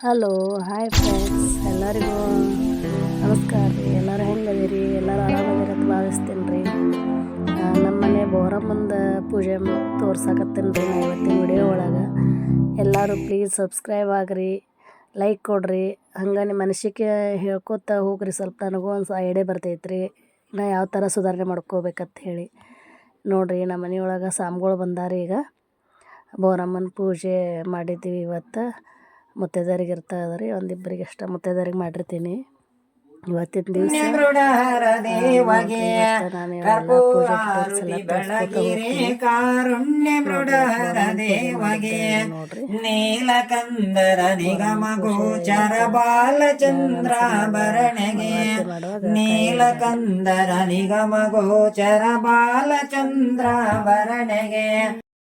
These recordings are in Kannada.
ಹಲೋ ಹಾಯ್ ಫ್ರೆಂಡ್ಸ್ ಎಲ್ಲರಿಗೂ ನಮಸ್ಕಾರ ರೀ. ಎಲ್ಲರೂ ಹೆಂಗದಿರಿ? ಎಲ್ಲರೂ ಆರಾಮದಿರಿ ಭಾವಿಸ್ತೀನಿ ರೀ ನಮ್ಮ ಮನೆ ಬೋರಮ್ಮಂದ ಪೂಜೆ ತೋರ್ಸಕತ್ತೀನಿ ರೀ ನಾ ಇವತ್ತಿನ ವಿಡಿಯೋ ಒಳಗೆ. ಎಲ್ಲರೂ ಪ್ಲೀಸ್ ಸಬ್ಸ್ಕ್ರೈಬ್ ಆಗ್ರಿ ಲೈಕ್ ಕೊಡ್ರಿ. ಹಂಗೆ ನಿಮ್ಮ ಮನಸ್ಸಿಗೆ ಹೇಳ್ಕೊತ ಹೋಗ್ರಿ. ಸ್ವಲ್ಪ ನನಗೂ ಒಂದು ಐಡಿಯಾ ಬರ್ತೈತೆ ರೀ ನಾ ಯಾವ ಥರ ಸುಧಾರಣೆ ಮಾಡ್ಕೋಬೇಕಂತ ಹೇಳಿ. ನೋಡಿರಿ ನಮ್ಮ ಮನೆಯೊಳಗೆ ಸಾಮ್ಗಳು ಬಂದಾರೆ ಈಗ. ಬೋರಮ್ಮನ ಪೂಜೆ ಮಾಡಿದ್ದೀವಿ ಇವತ್ತು. ಮುತ್ತೈದೆಯರಿಗೆ ಇರ್ತದೆ ರೀ ಒಂದಿಬ್ಬರಿಗೆ ಅಷ್ಟ ಮುತ್ತೈದೆಯರಿಗೆ ಮಾಡಿರ್ತೀನಿ. ಇವತ್ತಿನ ದಿವಸ ನೀಲಕಂದರ ನಿಗಮ ಗೋಚರ ಬಾಲಚಂದ್ರಾಭರಣಗೆ ನೀಲಕಂದರ ನಿಗಮ ಗೋಚರ ಬಾಲಚಂದ್ರಾಭರಣಗೆ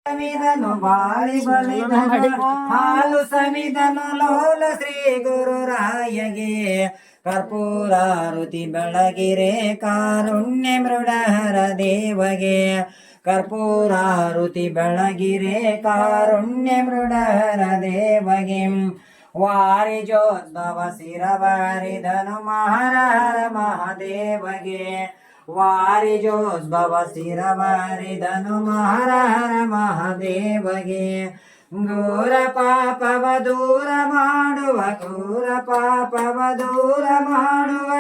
ಸವಿದನು ಬಾಳಿ ಬಲಿದನು ಹಾಲು ಸಮಿದನು ಲೋಲ ಶ್ರೀ ಗುರುರಾಯಗೆ ಕರ್ಪೂರಾರುತಿ ಬೆಳಗಿರೆ ಕಾರುಣ್ಯ ಮೃಡಹರ ದೇವಗೆ. ಕರ್ಪೂರ ಕರ್ಪೂರಾರುತಿ ಬೆಳಗಿರೆ ಕಾರುಣ್ಯ ಮೃಡಹರ ದೇವಗೆ. ವಾರಿ ವಾರಿಜೋದ್ಭವ ಸಿರವಾರಿದನು ಮಹಾರ ಮಹಾದೇವಗೆ. ವಾರಿಜೋದ್ಭವ ಶಿರವಾರಿದನು ಮಹಾರ ಮಹಾದೇವಗೆ. ಘೋರ ಪಾಪವ ದೂರ ಮಾಡುವ, ಘೋರ ಪಾಪವ ದೂರ ಮಾಡುವ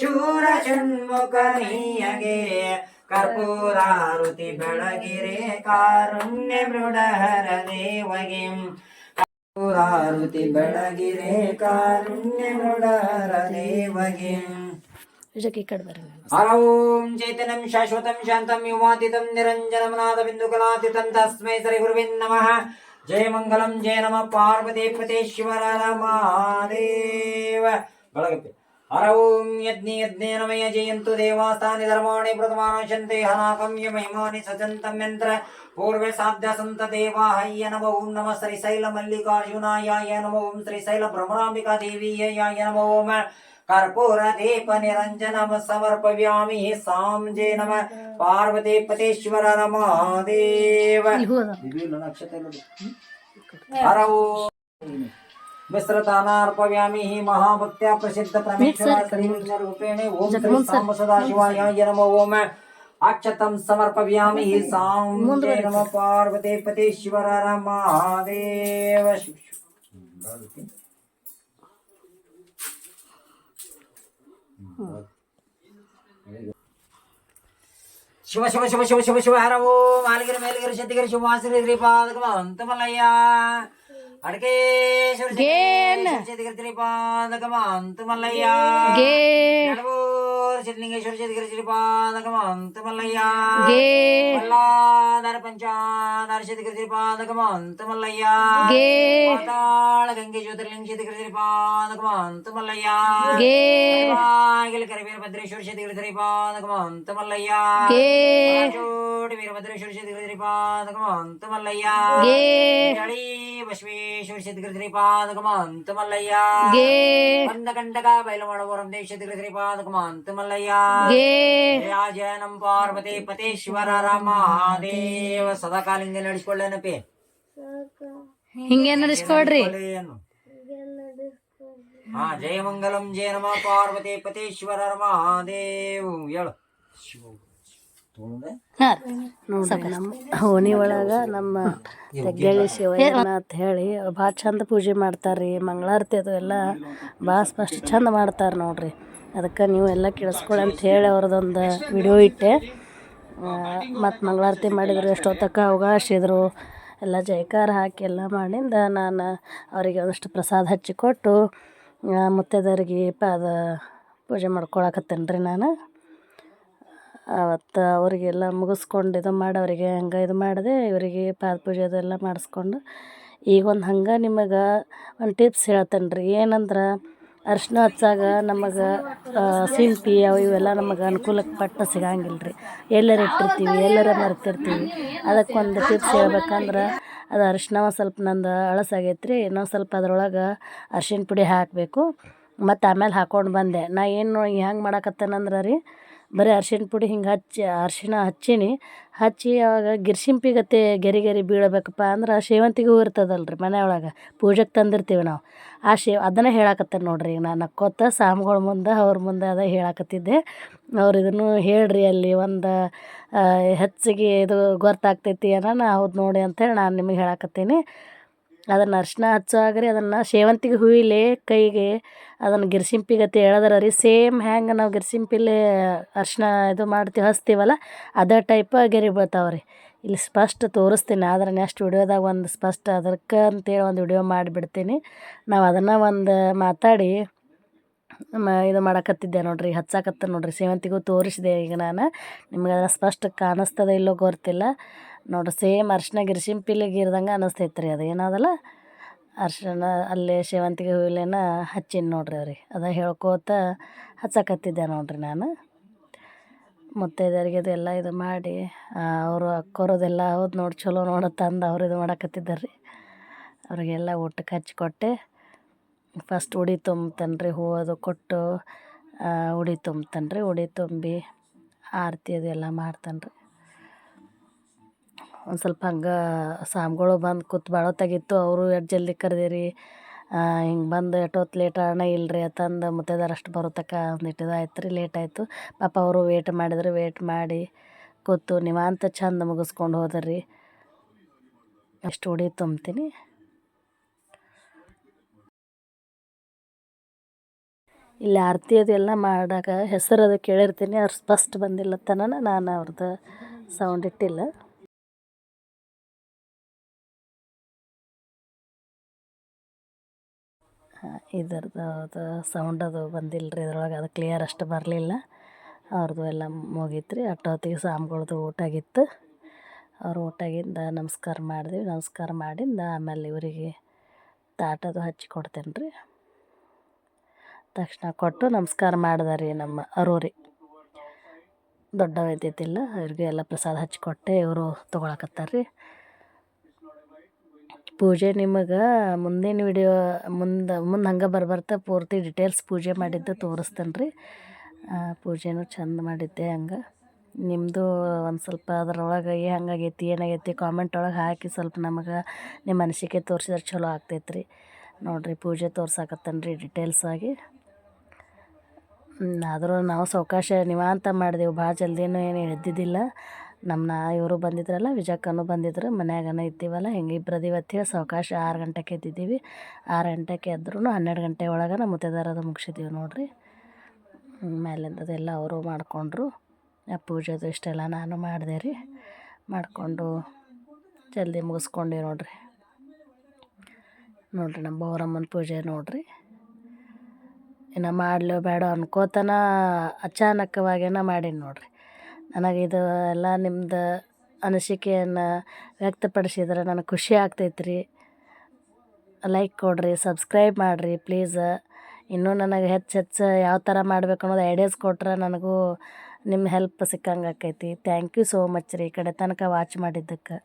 ಶೂರ ಷಣ್ಮುಖನೀಯಗೆ ಕರ್ಪೂರಾರುತಿ ಬೆಳಗಿರೆ ಕಾರುಣ್ಯ ಮೃಡಹರ ದೇವಗೆ. ಕರ್ಪೂರಾರುತಿ ಬೆಳಗಿರೆ ಕಾರುಣ್ಯ ಮೃಡಹರ ದೇವಗೆ. ఓం చైతన్యం శాశ్వతం శాంతం యువాతితం నిరంజనమనాథ బిందుకలాతితం తస్మై శ్రీ గురువిన్ నమ. జయ మంగళం జయ నమ పార్వతీ పతేశ్వర నమాదేవ బలగతి. హర ఓం యజ్ఞ యజ్ఞేనమయ జయంతు దేవాస్థాని ధర్మాణి ప్రథమానశంతే హనాకమ్య మహిమాని సజంతం యంత్ర. పూర్వే సాధ్య సంత దేవాహయ్య నమ ఓం నమ శ్రీశైల మల్లికార్జునాయ నమ ఓం శ్రీశైల భ్రమరాంబికా దేవీయ నమ ఓం कर्पूरदीपनिरञ्जनं समर्पयामि साम्जे नमः। पार्वतीपतेश्वर नमः देव हरौ। मिश्रतानार्पयामि हि महाभक्त्या प्रसिद्ध प्रमेक्षरूपेण ॐ श्री साम ओम। अक्षतम समर्पयामि हि साम्जे नमः। पार्वतीपतेश्वर नमः। देव। శివ శివ శివ శివ శివ శివ హరవు మాలిగిరి మేలిగిరి చెత్తిగిరి శివాశ్రీ శ్రీపాదకమంతమల్లయ్యా ಶ್ರೀಪಾದಕ ಅಂತಮಲ್ಲಯ್ಯ ಗೇ. ಪಾತಾಳ ಗಂಗೆ ಜ್ಯೋತಿರ್ಲಿಂಗಿತ ಬಾಗಿಲು ಕರಿವೀರ ಭದ್ರೇಶ್ವರ ಅಂತಮಲ್ಲಯ್ಯ ಗೇ. ಚೋಟಿ ವೀರಭದ್ರೇಶ್ವರ ಅಂತಮಲ್ಲಯ್ಯ ಗೇ. ಜಳಿ ಬಸವೇಶ್ವರ ಅಂತಮಲ್ಲಯ್ಯ ಗೇ. ಬಂದ ಕಂಡಕ ಬಯಲು ಮಾಡುವರಂ ದೇಶ ಪಾದಕಮ ರಾಜನಂ ಪಾರ್ವತಿ ಪತೇಶ್ವರ ಮಹಾದೇವ ಸದಾಕಾಲಿಂದ ನಡೆಸ್ಕೊಳ್ಳೇನಪ್ಪಿ? ಹಿಂಗೆ ನಡೆಸ್ಕೊಡ್ರಿ? ಹಾ ಜಯ ಮಂಗಲಂ ಜಯ ನಮ ಪಾರ್ವತಿ ಪತೇಶ್ವರ ಮಹಾದೇವ್. ಹೇಳು. ಹಾಂ. ನೋಡ್ರಿ ನಮ್ಮ ಓಣಿ ಒಳಗೆ ನಮ್ಮ ತೆಗ್ಗಳಿ ಅಂತ ಹೇಳಿ ಭಾಳ ಚಂದ ಪೂಜೆ ಮಾಡ್ತಾರೆ ರೀ ಮಂಗಳಾರತಿ ಅದು ಎಲ್ಲ ಭಾಳ ಸ್ಪಷ್ಟ ಚಂದ ಮಾಡ್ತಾರೆ ನೋಡ್ರಿ. ಅದಕ್ಕೆ ನೀವು ಎಲ್ಲ ಕೇಳಿಸ್ಕೊಳ್ಳಿ ಅಂತ ಹೇಳಿ ಅವ್ರದ್ದೊಂದು ವಿಡಿಯೋ ಇಟ್ಟೆ. ಮತ್ತು ಮಂಗಳಾರತಿ ಮಾಡಿದ್ರು ಎಷ್ಟೊತ್ತಕ್ಕ ಅವಕಾಶಿದ್ರು ಎಲ್ಲ ಜಯಕಾರ ಹಾಕಿ ಎಲ್ಲ ಮಾಡಿಂದ ನಾನು ಅವರಿಗೆ ಒಂದಷ್ಟು ಪ್ರಸಾದ ಹಚ್ಚಿಕೊಟ್ಟು ಮುತ್ತೈದರಿಗೆ ಪಾದ ಪೂಜೆ ಮಾಡ್ಕೊಳಕತ್ತೇನೆ ರೀ ನಾನು. ಅವತ್ತು ಅವರಿಗೆಲ್ಲ ಮುಗಿಸ್ಕೊಂಡು ಇದು ಮಾಡಿ ಅವರಿಗೆ ಹಂಗೆ ಇದು ಮಾಡಿದೆ, ಇವರಿಗೆ ಪಾದ ಪೂಜೆ ಅದೆಲ್ಲ ಮಾಡಿಸ್ಕೊಂಡು. ಈಗ ಒಂದು ಹಂಗೆ ನಿಮಗೆ ಒಂದು ಟಿಪ್ಸ್ ಹೇಳ್ತೇನೆ ರೀ ಏನಂದ್ರೆ ಅರ್ಶಿನ ಹಚ್ಚಾಗ ನಮಗೆ ಸಿಂಪಿ ಅವು ಇವೆಲ್ಲ ನಮಗೆ ಅನುಕೂಲಕ್ಕೆ ಪಟ್ಟ ಸಿಗಂಗಿಲ್ಲ ರೀ ಎಲ್ಲರ ಇಟ್ಟಿರ್ತೀವಿ, ಎಲ್ಲರ ಮರ್ತಿರ್ತೀವಿ. ಅದಕ್ಕೆ ಒಂದು ಟಿಪ್ಸ್ ಹೇಳ್ಬೇಕಂದ್ರೆ, ಅದು ಅರಿಶಿನ ಸ್ವಲ್ಪ ನಂದು ಅಳಸಾಗೈತೆ ರೀ ಇನ್ನೊಂದು ಸ್ವಲ್ಪ ಅದ್ರೊಳಗೆ ಅರ್ಶಿಣ ಪುಡಿ ಹಾಕಬೇಕು. ಮತ್ತು ಆಮೇಲೆ ಹಾಕ್ಕೊಂಡು ಬಂದೆ. ನಾ ಏನು ಹೆಂಗೆ ಮಾಡಕತ್ತೇನಂದ್ರೆ ರೀ ಬರೀ ಅರ್ಶಿಣ ಪುಡಿ ಹಿಂಗೆ ಹಚ್ಚಿ, ಅರ್ಶಿಣ ಹಚ್ಚೀನಿ. ಹಚ್ಚಿ ಅವಾಗ ಗಿರ್ಸಿಂಪಿ ಗತೆ ಗೆರೆ ಗೆರಿ ಬೀಳಬೇಕಪ್ಪ ಅಂದ್ರೆ ಸೇವಂತಿಗೆ ಹೂ ಇರ್ತದಲ್ಲ ರೀ ಮನೆಯೊಳಗೆ. ಪೂಜೆಗೆ ತಂದಿರ್ತೀವಿ ನಾವು. ಆ ಶೇವ್ ಅದನ್ನು ಹೇಳಾಕತ್ತೇನೆ ನೋಡಿರಿ ಈಗ ನಾನು ನಕ್ಕೋತ ಸಾಮ್ಗಳ ಮುಂದೆ, ಅವ್ರ ಮುಂದೆ ಅದೇ ಹೇಳಾಕತ್ತಿದ್ದೆ. ಅವ್ರು ಇದನ್ನು ಹೇಳ್ರಿ ಅಲ್ಲಿ ಒಂದು ಹೆಚ್ಚಿಗೆ ಇದು ಗೊತ್ತಾಗ್ತೈತಿ ಅನ್ನೋಣ ಹೌದು ನೋಡಿ ಅಂತೇಳಿ ನಾನು ನಿಮಗೆ ಹೇಳಾಕತ್ತೀನಿ. ಅದನ್ನು ಅರ್ಶಿನ ಹಚ್ಚುವಾಗ ರೀ ಅದನ್ನು ಸೇವಂತಿಗೆ ಹೂವಿಲೆ ಕೈಗೆ ಅದನ್ನು ಗಿರ್ಸಿಂಪಿಗತಿ ಹೇಳದ್ರ ರೀ. ಸೇಮ್ ಹ್ಯಾಂಗೆ ನಾವು ಗಿರ್ಸಿಂಪಿಲೆ ಅರ್ಶಿನ ಇದು ಮಾಡ್ತೀವಿ, ಹಚ್ತೀವಲ್ಲ, ಅದೇ ಟೈಪ್ ಗೆರೆ ಬೀಳ್ತಾವೆ ರೀ. ಇಲ್ಲಿ ಸ್ಪಷ್ಟ ತೋರಿಸ್ತೀನಿ, ಆದ್ರೆ ನೆಕ್ಸ್ಟ್ ವಿಡಿಯೋದಾಗ ಒಂದು ಸ್ಪಷ್ಟ ಅದಕ್ಕೆ ಅಂತೇಳಿ ಒಂದು ವಿಡಿಯೋ ಮಾಡಿಬಿಡ್ತೀನಿ. ನಾವು ಅದನ್ನು ಒಂದು ಮಾತಾಡಿ ಮ, ಇದು ಮಾಡಕತ್ತಿದ್ದೆ ನೋಡ್ರಿ, ಹಚ್ಚಾಕತ್ತ ನೋಡ್ರಿ. ಸೇವಂತಿಗೂ ತೋರಿಸಿದೆ ಈಗ ನಾನು. ನಿಮ್ಗೆ ಅದನ್ನು ಸ್ಪಷ್ಟ ಕಾಣಿಸ್ತದೆ ಇಲ್ಲೋ ಗೊತ್ತಿಲ್ಲ. ನೋಡ್ರಿ ಸೇಮ್ ಅರ್ಶಿನ ಗಿರ್ಸಿಂಪಿಲಿ ಗೀರ್ದಂಗೆ ಅನ್ನಿಸ್ತೈತೆ ರೀ ಅದು ಏನದಲ್ಲ ಅರ್ಶಿನ, ಅಲ್ಲೇ ಸೇವಂತಿಗೆ ಹೂವಿಲೇನ ಹಚ್ಚಿನ ನೋಡ್ರಿ ಅವ್ರಿಗೆ, ಅದ ಹೇಳ್ಕೋತ ಹಚ್ಚಕತ್ತಿದ್ದೆ ನೋಡ್ರಿ ನಾನು. ಮುತ್ತೈದೆಯರಿಗೆ ಅದೆಲ್ಲ ಇದು ಮಾಡಿ ಅವರು ಅಕ್ಕೋರದೆಲ್ಲ ಹೌದು ನೋಡಿ, ಚಲೋ ನೋಡ ತಂದು ಅವ್ರು ಇದು ಮಾಡಕತ್ತಿದ್ದಾರೆ. ರೀ ಅವರಿಗೆಲ್ಲ ಊಟಕ್ಕೆ ಹಚ್ಚಿಕೊಟ್ಟೆ ಫಸ್ಟ್ ಉಡಿ ತುಂಬ್ತಾನೆ ರೀ ಹೂ ಅದು ಕೊಟ್ಟು ಉಡಿ ತುಂಬ್ತಾನೆ ರೀ ಉಡಿ ತುಂಬಿ ಆರತಿ ಅದೆಲ್ಲ ಮಾಡ್ತಾನೆ ರೀ ಒಂದು ಸ್ವಲ್ಪ ಹಂಗೆ ಸಾಮ್ಗಳು ಬಂದು ಕೂತ್ ಬಾಳೊತ್ತಾಗಿತ್ತು ಅವರು, ಎಷ್ಟು ಜಲ್ದಿ ಕರೆದಿರಿ? ಹಿಂಗೆ ಬಂದು ಎಷ್ಟೊತ್ತು ಲೇಟ್ ಆಗೋಣ ಇಲ್ರಿ? ಅಂತಂದು ಮುತ್ತೈದೆಯರು, ಅಷ್ಟು ಬರೋ ತನಕ ಒಂದಿಷ್ಟು ಇದಾಯ್ತು ರೀ ಲೇಟ್ ಆಯಿತು. ಪಾಪ ಅವರು ವೇಟ್ ಮಾಡಿದ್ರು ವೇಟ್ ಮಾಡಿ ಕೂತು ನಿವಾಂತ ಚಂದ ಮುಗಿಸ್ಕೊಂಡು ಹೋದರು. ಅಷ್ಟು ಉಡಿ ತುಂಬ್ತೀನಿ. ಇಲ್ಲಿ ಆರತಿ ಅದೆಲ್ಲ ಮಾಡಾಗ ಹೆಸರು ಅದು ಕೇಳಿರ್ತೀನಿ. ಅವ್ರು ಸ್ಪಷ್ಟ ಬಂದಿಲ್ಲ ತನನ ನಾನು ಅವ್ರದ್ದು ಸೌಂಡ್ ಇಟ್ಟಿಲ್ಲ. ಇದ್ರದ್ದು ಅದು ಸೌಂಡ್ ಅದು ಬಂದಿಲ್ಲ ರೀ ಇದ್ರೊಳಗೆ ಅದು ಕ್ಲಿಯರ್ ಅಷ್ಟು ಬರಲಿಲ್ಲ. ಅವ್ರದ್ದು ಎಲ್ಲ ಮುಗೀತು ರೀ ಅಷ್ಟೊತ್ತಿಗೆ ಸ್ವಾಮಿಗಳ್ದು ಊಟ ಆಗಿತ್ತು. ಅವ್ರು ಊಟಗಿಂದ ನಮಸ್ಕಾರ ಮಾಡಿದ್ವಿ. ನಮಸ್ಕಾರ ಮಾಡಿಂದ ಆಮೇಲೆ ಇವರಿಗೆ ತಾಟದು ಹಚ್ಚಿ ಕೊಡ್ತೇನೆ ರೀ ತಕ್ಷಣ ಕೊಟ್ಟು ನಮಸ್ಕಾರ ಮಾಡ್ದೆ ರೀ ನಮ್ಮ ಅರೂರಿ. ದೊಡ್ಡವ ವೈದ್ಯತಿಲ್ಲ ಅವ್ರಿಗೆ ಎಲ್ಲ ಪ್ರಸಾದ ಹಚ್ಚಿಕೊಟ್ಟೆ ಇವರು ತೊಗೊಳಕತ್ತಾರೆ ರೀ ಪೂಜೆ ನಿಮಗೆ ಮುಂದಿನ ವಿಡಿಯೋ ಮುಂದೆ ಮುಂದೆ ಹಂಗೆ ಬರ್ಬರ್ತಾ ಪೂರ್ತಿ ಡಿಟೇಲ್ಸ್ ಪೂಜೆ ಮಾಡಿದ್ದು ತೋರಿಸ್ತೇನೆ ರೀ ಪೂಜೆನೂ ಚಂದ ಮಾಡಿದ್ದೆ ಹಂಗೆ. ನಿಮ್ಮದು ಒಂದು ಸ್ವಲ್ಪ ಅದ್ರೊಳಗೆ ಹಂಗಾಗೈತಿ, ಏನಾಗೈತಿ ಕಾಮೆಂಟ್ ಒಳಗೆ ಹಾಕಿ ಸ್ವಲ್ಪ ನಮಗೆ ನಿಮ್ಮ ಅನಿಸಿಕೆ ತೋರಿಸಿದ್ರೆ ಚಲೋ ಆಗ್ತೈತೆ ರೀ ನೋಡಿರಿ ಪೂಜೆ ತೋರ್ಸಾಕತ್ತೇನೆ ರೀ ಡಿಟೇಲ್ಸಾಗಿ ಆದರೂ ನಾವು ಸಾವಕಾಶ ನಿವಾಂತ ಮಾಡಿದೆವು, ಭಾಳ ಜಲ್ದಿನೂ ಏನು ಎದ್ದಿದ್ದಿಲ್ಲ. ನಮ್ಮ ಇವರು ಬಂದಿದ್ರಲ್ಲ ವಿಜಯಕ್ಕನೂ ಬಂದಿದ್ರು, ಮನ್ಯಾಗನ ಇದ್ದೀವಲ್ಲ, ಹಿಂಗೆ ಅದೀವಿ ಅಂತೇಳಿ ಸಾವಕಾಶ ಆರು ಗಂಟೆಗೆ ಎದ್ದಿದ್ದೀವಿ. ಆರು ಗಂಟೆಗೆ ಎದ್ರೂ ಹನ್ನೆರಡು ಗಂಟೆ ಒಳಗೆ ಮುತ್ತೈದೆಯರದು ಮುಗಿಸಿದ್ದೀವಿ ನೋಡಿರಿ. ಮೇಲಿಂದ ಅದೆಲ್ಲ ಅವರು ಮಾಡಿಕೊಂಡ್ರು. ಪೂಜೆದು ಇಷ್ಟೆಲ್ಲ ನಾನು ಮಾಡಿದೆ ರೀ. ಮಾಡಿಕೊಂಡು ಜಲ್ದಿ ಮುಗಿಸ್ಕೊಂಡೀವಿ ನೋಡಿರಿ. ನೋಡಿರಿ ನಮ್ಮ ಬೋರಮ್ಮನ ಪೂಜೆ ನೋಡಿರಿ. ಇನ್ನು ಮಾಡಲೋ ಬೇಡ ಅನ್ಕೋತನ ಅಚಾನಕವಾಗೇನ ಮಾಡೀನಿ ನೋಡಿರಿ. ನನಗೆ ಇದು ಎಲ್ಲ ನಿಮ್ದು ಅನಿಸಿಕೆಯನ್ನು ವ್ಯಕ್ತಪಡಿಸಿದ್ರೆ ನನಗೆ ಖುಷಿ ಆಗ್ತೈತೆ ರೀ ಲೈಕ್ ಕೊಡ್ರಿ ಸಬ್ಸ್ಕ್ರೈಬ್ ಮಾಡಿರಿ ಪ್ಲೀಸ್ ಇನ್ನೂ ನನಗೆ ಹೆಚ್ಚು ಹೆಚ್ಚು ಯಾವ ಥರ ಮಾಡ್ಬೇಕು ಅನ್ನೋದು ಐಡಿಯಾಸ್ ಕೊಟ್ರೆ ನನಗೂ ನಿಮ್ಮ ಹೆಲ್ಪ್ ಸಿಕ್ಕಂಗೆ ಆಕೈತಿ. ಥ್ಯಾಂಕ್ ಯು ಸೋ ಮಚ್ ರೀ. ಈ ಕಡೆ ತನಕ ವಾಚ್ ಮಾಡಿದ್ದಕ್ಕೆ.